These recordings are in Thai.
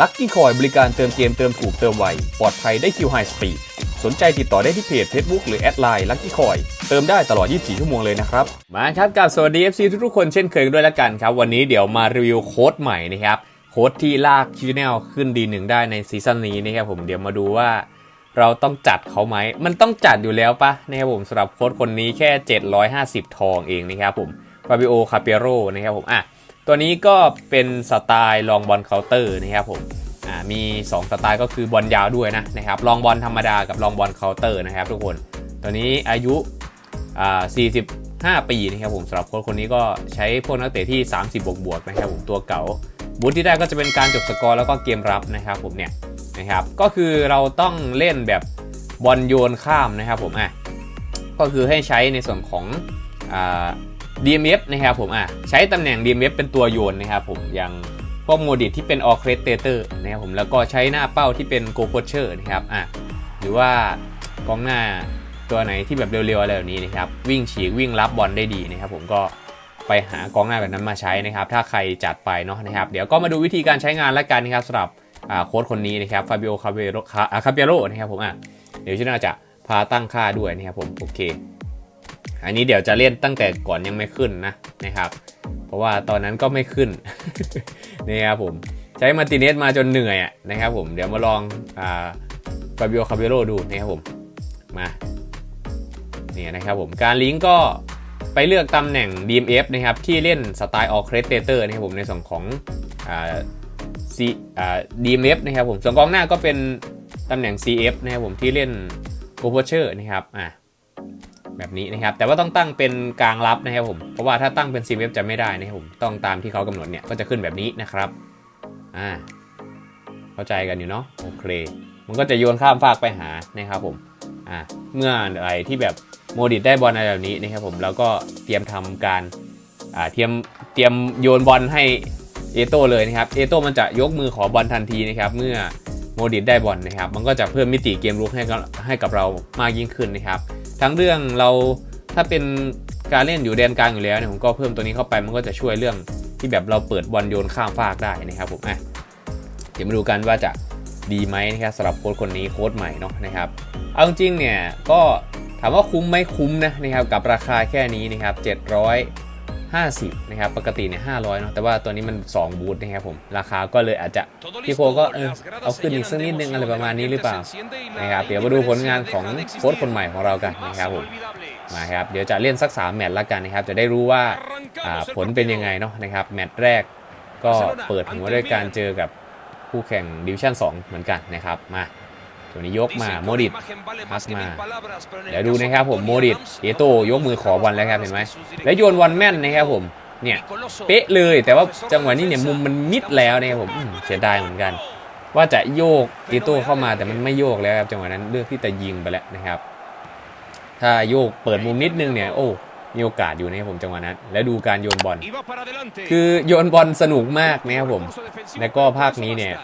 ลัคกี้คอยบริการเติมเกมเติมถูกเติมไว ปลอดภัยได้คิวไฮสปีดสนใจติดต่อได้ที่เพจ Facebook หรือแอดไลน์ลัคกี้คอยเติมได้ตลอด 24 ชั่วโมงเลยนะครับ มาครับกับสวัสดี FC ทุกๆคนเช่นเคยด้วยละกันครับ วันนี้เดี๋ยวมารีวิวโค้ดใหม่นะครับ โค้ดที่ลากคิวแนลขึ้นดีหนึ่งได้ในซีซั่นนี้นะครับผมเดี๋ยวมาดูว่า เราต้องจัดเขาไหม มันต้องจัดอยู่แล้วปะนะครับผมสำหรับโค้ดคนนี้แค่ 750 ทองเองนะครับผมฟาบิโอคาเปโรนะครับผมอะ ตัวนี้ก็เป็นสไตล์ลองบอลเคาน์เตอร์นะครับผมมี 2 สไตล์ก็คือบอลยาวด้วยนะนะครับลองบอลธรรมดากับลองบอลเคาน์เตอร์นะครับทุกคนตัวนี้อายุ 45 ปีนะครับผมสำหรับโค้ดคนนี้ก็ใช้พวกนักเตะที่ 30 บวกบวกนะครับผมตัวเก่าบูธที่ได้ก็จะเป็นการจบสกอร์แล้วก็เกมรับนะครับผมเนี่ยนะครับก็คือเราต้องเล่นแบบบอลโยนข้ามนะครับผมอะก็คือให้ใช้ในส่วนของอ่า DMF นะครับผมอะใช้ตำแหน่ง DMF เป็นตัวโยนนะครับผมอย่างพวกโมดิตที่เป็น All Creator นะครับผมแล้วก็ใช้หน้าเป้าที่เป็น Go Poacher นะครับอะหรือว่ากองหน้าตัวไหนที่แบบเร็วๆอะไรแบบนี้นะครับวิ่งฉีกวิ่งรับบอลได้ดีนะครับผมก็ไปหากองหน้าแบบนั้นมาใช้นะครับ ถ้าใครจัดไปเนาะนะครับ เดี๋ยวก็มาดูวิธีการใช้งานแล้วกันนะครับสำหรับโค้ดคนนี้นะครับฟาบิโอคาเบโรคาเบโรนะครับผมอะเดี๋ยวช่วยจะพาตั้งค่าด้วยนะครับผมโอเค อันนี้เดี๋ยวจะเล่นตั้งแต่ก่อนยังไม่ขึ้นนะนะครับ เพราะว่าตอนนั้นก็ไม่ขึ้นนี่ครับผมใช้มาติเนสมาจนเหนื่อยอะนะครับผมเดี๋ยวมาลองอ่าฟาบิโอคาเบโรดูนะครับผมมาเนี่ยนะครับผมการลิงก์ก็ไปเลือกตำแหน่ง DMF นะครับที่เล่นสไตล์ All Creator นะครับผมในส่วนของอ่า C อ่า DMF นะครับผมส่วนกองหน้าก็เป็นตำแหน่ง CF นะครับผมที่เล่น g o p o c h e r นะครับอะ แบบนี้นะครับ แต่ว่าต้องตั้งเป็นกลางรับนะครับผม เพราะว่าถ้าตั้งเป็น CF จะไม่ได้นะครับผม ต้องตามที่เขากำหนดเนี่ย ก็จะขึ้นแบบนี้นะครับ อ่า เข้าใจกันอยู่เนาะ โอเค มันก็จะโยนข้ามฟากไปหานะครับผม อ่า เมื่ออะไรที่แบบโมดิตได้บอลอะไรแบบนี้นะครับผม เราก็เตรียมทำการ อ่า เตรียม เตรียมโยนบอลให้เอโต้เลยนะครับ เอโต้มันจะยกมือขอบอลทันทีนะครับ เมื่อโมดิตได้บอลนะครับ มันก็จะเพิ่มมิติเกมรุกให้กับให้กับเรามากยิ่งขึ้นนะครับ ทั้งเรื่องเราถ้าเป็นการเล่นอยู่แดนกลางอยู่แล้วเนี่ยผมก็เพิ่มตัวนี้เข้าไปมันก็จะช่วยเรื่องที่แบบเราเปิดบอลโยนข้ามฟากได้นะครับผมอะเดี๋ยวมาดูกันว่าจะดีไหมนะครับสำหรับโค้ดคนนี้โค้ดใหม่เนาะนะครับเอาจริงเนี่ยก็ถามว่าคุ้มไหมคุ้มนะนะครับกับราคาแค่นี้นะครับ 750นะครับปกติเนี่ย500เนาะแต่ว่าตัวนี้มัน 2 บูทนะครับผม ราคาก็เลยอาจจะพี่โคก็เออเอาขึ้นอีกสักนิดนึงอะไรประมาณนี้หรือเปล่านะครับเดี๋ยวมาดูผลงานของโค้ชคนใหม่ของเรากันนะครับผมมาครับเดี๋ยวจะเล่นสัก 3 แมตช์ละกันนะครับจะได้รู้ว่าอ่าผลเป็นยังไงเนาะนะครับแมตช์แรกก็เปิดหัวด้วยการเจอกับคู่แข่งดิวิชั่น2เหมือนกันนะครับมา ตัวนี้ยกมาโมดิตพักมา เดี๋ยวดูนะครับผมโมดิตเอโตยกมือขอบอลแล้วครับเห็นไหมแล้วโยนวันแม่นนะครับผมเนี่ยเป๊ะเลยแต่ว่าจังหวะนี้เนี่ยมุมมันมิดแล้วนะครับผมอืมเสียดายเหมือนกัน ว่าจะโยกเอโตเข้ามาแต่มันไม่โยกแล้วครับจังหวะนั้นเลือกที่จะยิงไปแล้วนะครับ ถ้าโยกเปิดมุมนิดนึงเนี่ยโอ้มีโอกาสอยู่นะครับผมจังหวะนั้น แล้วดูการโยนบอลคืคืออโยนบอลสนุกมากนะครับผม แล้วก็ภาคนี้เนี่ย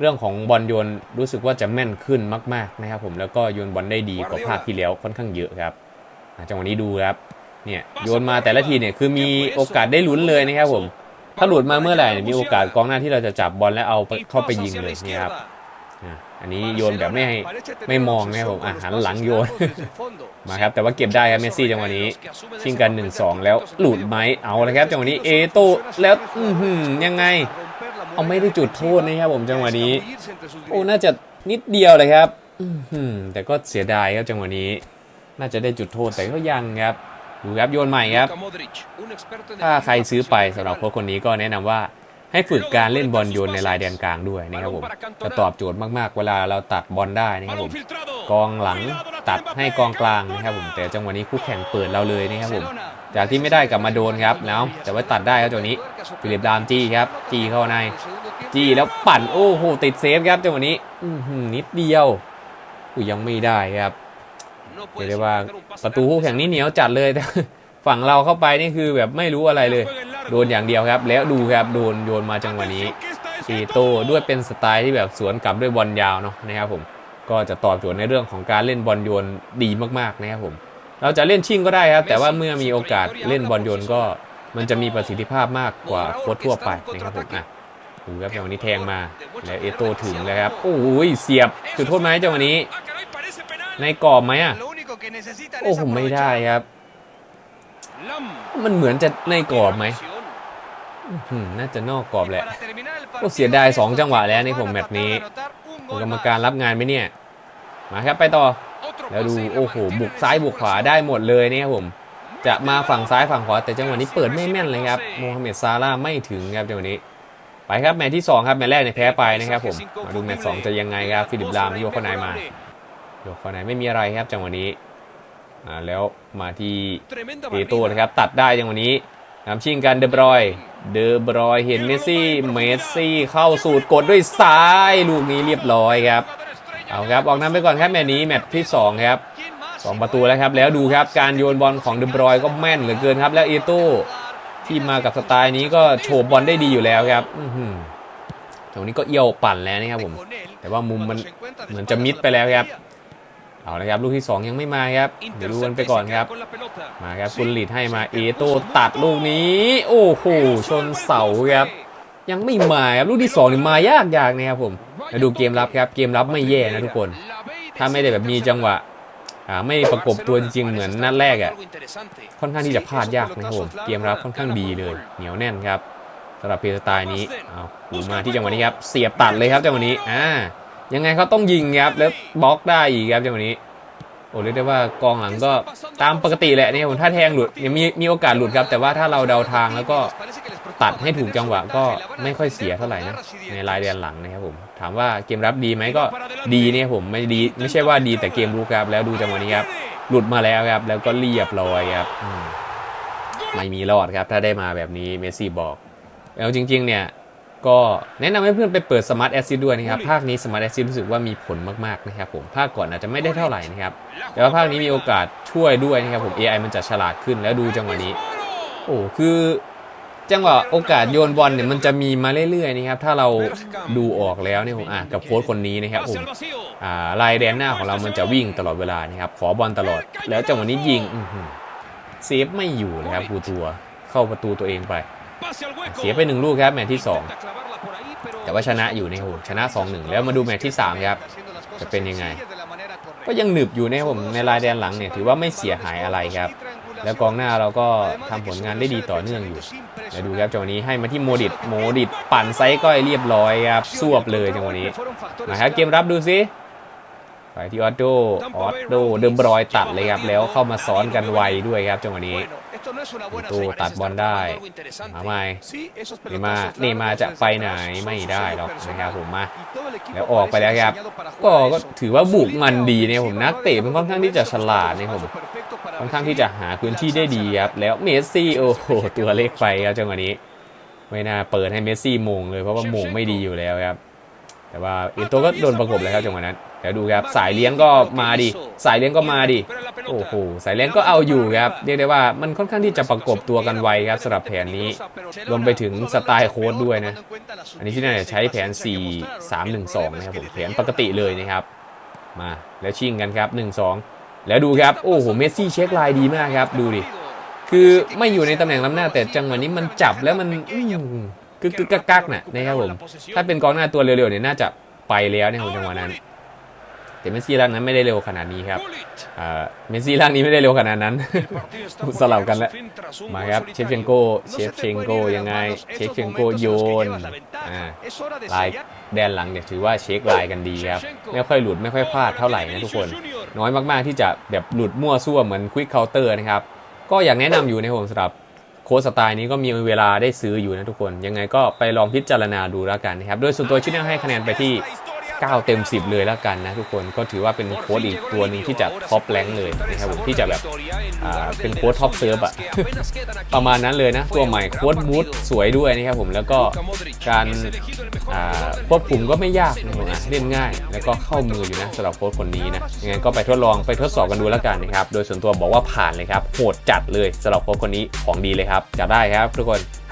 เรื่องของบอลโยนรู้สึกว่าจะแม่นขึ้นมาก ๆนะครับ ผมแล้วก็โยนบอลได้ดีกว่าภาคที่แล้วค่อนข้างเยอะครับจังหวะนี้ดูครับเนี่ยโยนมาแต่ละทีเนี่ยคือมีโอกาสได้ลุ้นเลยนะครับผมถ้าหลุดมาเมื่อไหร่เนี่ยมีโอกาสกองหน้าที่เราจะจับบอลแล้วเอาเข้าไปยิงเลยนี่ครับอันนี้โยนแบบไม่ให้ไม่มองนะครับผมอะหันหลังโยนมาครับแต่ว่าเก็บได้ครับเมสซี่จังหวะนี้ ชิงกัน 1-2 แล้วหลุดไหมเอาเลยครับจังหวะนี้เอโต้แล้วยังไง เอาไม่ได้จุดโทษนะครับผมจังหวะนี้ โอ้น่าจะนิดเดียวเลยครับอื้อหือแต่ก็เสียดายครับจังหวะนี้ น่าจะได้จุดโทษแต่ก็ยังครับดูครับโยนใหม่ครับ ถ้าใครซื้อไปสำหรับโค้ชคนนี้ก็แนะนำว่าให้ฝึกการเล่นบอลโยนในลายแดนกลางด้วยนะครับผมจะตอบโจทย์มากๆ เวลาเราตัดบอลได้นะครับผมกองหลังตัดให้กองกลางนะครับผมแต่จังหวะนี้คู่แข่งเปิดเราเลยนะครับผมจากที่ไม่ได้กลับมาโดนครับแล้วแต่ว่าตัดได้ครับจังหวะนี้ฟิลิปดามจี้ครับจี้เข้าใน จี้แล้วปั่นโอ้โหติดเซฟครับจังหวะนี้อืนิดเดียวอุ้ยยังไม่ได้ครับเรียกได้ว่าประตูคู่แข่งนี่เหนียวจัดเลยแต่ฝั่งเราเข้าไปนี่คือแบบไม่รู้อะไรเลย โดนอย่างเดียวครับ แล้วดูครับโดนโยนมาจังหวะนี้ตีโต้ด้วยเป็นสไตล์ที่แบบสวนกลับด้วยบอลยาวเนาะนะครับผมก็จะตอบโจทย์ในเรื่องของการเล่นบอลโยนดีมากๆนะครับผม เราจะเล่นชิ่งก็ได้ครับ แต่ว่าเมื่อมีโอกาสเล่นบอลโยนก็มันจะมีประสิทธิภาพมากกว่าโค้ชทั่วไปนะครับผมอะ ดูครับจังหวะนี้แทงมาแล้วเอโตถึงเลยครับโอ้ยเสียบจุดโทษไหมจังหวะนี้ ในกรอบไหมอะโอ้ผมไม่ได้ครับ มันเหมือนจะในกรอบไหมน่าจะนอกกรอบแหละโอ้เสียดายสองจังหวะแล้วในผมแมตช์นี้กรรมการรับงานไหมเนี่ย มาครับไปต่อ แล้วดูโอ้โหบุกซ้ายบุกขวาได้หมดเลยเนี่ยผม จะมาฝั่งซ้ายฝั่งขวาแต่จังหวะนี้เปิดไม่แม่นเลยครับโมฮัมเหม็ดซาร่าไม่ถึงครับจังหวะนี้ ไปครับแมตช์ที่สองครับแมตช์แรกเนี่ยแพ้ไปนะครับผมมาดูแมตช์สองจะยังไงครับฟิลิปลามโยกเข้าในมาโยกเข้าในไม่มีอะไรครับจังหวะนี้อ่าแล้วมาที่เอโต้นะครับตัดได้จังหวะนี้นำชิงกันเดบรอยเดบรอยเห็นเมสซี่เมสซี่เข้าสูตรกดด้วยซ้ายลูกนี้เรียบร้อยครับเอาครับออกนำไปก่อนครับแมตช์นี้แมตช์ที่สองครับสองประตูแล้วครับแล้วดูครับการโยนบอลของเดบรอยก็แม่นเหลือเกินครับแล้วเอโต้ ที่มากับสไตล์นี้ก็โฉบบอลได้ดีอยู่แล้วครับอตรงนี้ก็เอี่ยวปั่นแล้วนะครับผม แต่ว่ามุมมันเหมือนจะมิดไปแล้วครับ เอาละครับลูกที่ 2 ยังไม่มาครับ เดี๋ยวดูกันไปก่อนครับ มาครับคุณหลีดให้มาเอโตตัดลูกนี้ โอ้โหชนเสาครับ ยังไม่มาครับลูกที่2นี่มายากยากๆนะครับผมแล้วดูเกมรับครับ เกมรับไม่แย่นะทุกคน ถ้าไม่ได้แบบมีจังหวะ ไม่ประกบตัวจริงๆเหมือนนัดแรกอะค่อนข้างที่จะพลาดยากนะครับผมเกมรับค่อนข้างดีเลย เหนียวแน่นครับสำหรับเพลย์สไตล์นี้เอาหูมาที่จังหวะนี้ครับเสียบตัดเลยครับจังหวะนี้อ่ายังไงเขาต้องยิงครับแล้วบล็อกได้อีกครับจังหวะนี้โอ้เรียกได้ว่ากองหลังก็ตามปกติแหละเนี่ยผมถ้าแทงหลุดยังมีมีโอกาสหลุดครับ แต่ว่าถ้าเราเดาทางแล้วก็ ตัดให้ถูกจังหวะก็ไม่ค่อยเสียเท่าไหร่นะในรายเดือนหลังนะครับผม ถามว่าเกมรับดีไหมก็ดีเนี่ยผมไม่ดีไม่ใช่ว่าดีแต่เกมรุกครับแล้วดูจังหวะนี้ครับหลุดมาแล้วครับ แล้วก็เรียบร้อยครับมไม่มีรอดครับ ถ้าได้มาแบบนี้เมสซี่บอกแล้วจริง ๆ เนี่ยก็แนะนำให้เพื่อนไปเปิดสมาร์ทแอซิดด้วยนะครับ ภาคนี้สมาร์ทแอซิดรู้สึกว่ามีผลมากๆนะครับผมภาคก่อนอาจจะไม่ได้เท่าไหร่นะครับ แต่ว่าภาคนี้มีโอกาสช่วยด้วยนะครับผม AI มันจะฉลาดขึ้นแล้วดูจังหวะนี้ โอ้คือ จังหวะโอกาสโยนบอลเนี่ยมันจะมีมาเรื่อยๆนะครับถ้าเราดูออกแล้วเนี่ยผมอะกับโค้ชคนนี้นะครับผมอ่าลายแดนหน้าของเรามันจะวิ่งตลอดเวลานะครับขอบอลตลอด แล้วจังหวะนี้ยิงเซฟไม่อยู่เลยครับปูตัวเข้าประตูตัวเองไป เสียไปหนึ่งลูกครับแมตช์ที่ 2 แต่ว่าชนะอยู่นะครับชนะ 2-1 แล้วมาดูแมตช์ที่ 3 ครับ จะเป็นยังไง ก็ยังหนึบอยู่นะครับผมในลายแดนหลังเนี่ยถือว่าไม่เสียหายอะไรครับ แล้วกองหน้าเราก็ทำผลงานได้ดีต่อเนื่องอยู่ แล้วดูครับจังหวะนี้ให้มาที่โมดิตโมดิตปั่นไซก้อยเรียบร้อยครับสวบเลยจังหวะนี้มาครับเกมรับดูซิไปที่ออตโดออตโดเดิมบรอยตัดเลยครับแล้วเข้ามาซ้อนกันไวด้วยครับจังหวะนี้ตูตัดบอลได้มามาใหม่ม่นี่นี่มามานี่นี่มาจะไปไหนไม่ได้หรอกนะครับผมมาแล้วออกไปแล้วครับก็ก็ก็ถือว่าบุกมันดีเนี่ยผมนักเตะมันค่อนข้างที่จะฉลาดเนี่ยผม ค่อนข้างที่จะหาพื้นที่ได้ดีครับ แล้วเมสซี่โอ้โหตัวเล็กไปครับจังหวะนี้ ไม่น่าเปิดให้เมสซี่มงเลยเพราะว่ามงไม่ดีอยู่แล้วครับ แต่ว่าเอโตก็โดนประกบเลยครับจังหวะนั้นแล้วดูครับสายเลี้ยงก็มาดิสายเลี้ยงก็มาดิโอ้โหสายเลี้ยงก็เอาอยู่ครับเรียกได้ว่ามันค่อนข้างที่จะประกบตัวกันไวครับสำหรับแผนนี้รวมไปถึงสไตล์โค้ดด้วยนะอันนี้ที่น่าจะใช้แผน 4 3 1 2 นะครับผมแผนปกติเลยนะครับ มาแล้วชิงกันครับ 1 2 แล้วดูครับ โอ้โห เมสซี่เช็คไลน์ดีมากครับ ดูดิ คือไม่อยู่ในตำแหน่งล้ำหน้าแต่จังหวะนี้มันจับแล้วมันคือกึกกึกกักกักน่ะนะครับผม ถ้าเป็นกองหน้าตัวเร็วๆเนี่ยน่าจะไปแล้วในี่ยผมจังหวะนั้น แต่เมสซี่ร่างนั้นไม่ได้เร็วขนาดนี้ครับอ่าเมสซี่ร่างนี้ไม่ได้เร็วขนาดนั้นสลับกันแล้วมามาคครัรับบเชเชฟฟเชเชนนโกโกเชเชฟฟเชเชนนโกโกยัยังงไงไงเชเชฟฟเชเชนนโกโกโยโยนนอ่าลาลายยแดนหลังเนี่ยถือว่าเช็คไลน์กันดีครับไม่ค่อยหลุดไม่ค่อยพลาดเท่าไหร่นะทุกคน น้อยมากๆที่จะแบบหลุดมั่วซั่วเหมือนควิกเคาน์เตอร์นะครับก็อยากแนะนำอยู่ในผมสำหรับโค้ชสไตล์นี้ก็มีเวลาได้ซื้ออยู่นะทุกคน ยังไงก็ไปลองพิจารณาดูแล้วกันนะครับ โดยส่วนตัวชิดให้คะแนนไปที่ 9 เต็ม 10 เลยแล้วกันนะทุกคนก็ถือว่าเป็นโค้ดอีกตัวหนึ่งที่จะท็อปแรงเลยนะครับผมที่จะแบบอ่าเป็นโค้ดท็อปเซิร์ฟอะประมาณนั้นเลยนะตัวใหม่โค้ดมูดสวยด้วยนะครับผมแล้วก็การอ่าควบคุมก็ไม่ยากนะครับผมอะเล่นง่าย แล้วก็เข้ามืออยู่นะสำหรับโค้ดคนนี้นะยังไงก็ไปทดลองไปทดสอบกันดูแล้วกันนะครับโดยส่วนตัวบอกว่าผ่านเลยครับโหดจัดเลยสำหรับโค้ดคนนี้ของดีเลยครับจัดได้ครับทุกคน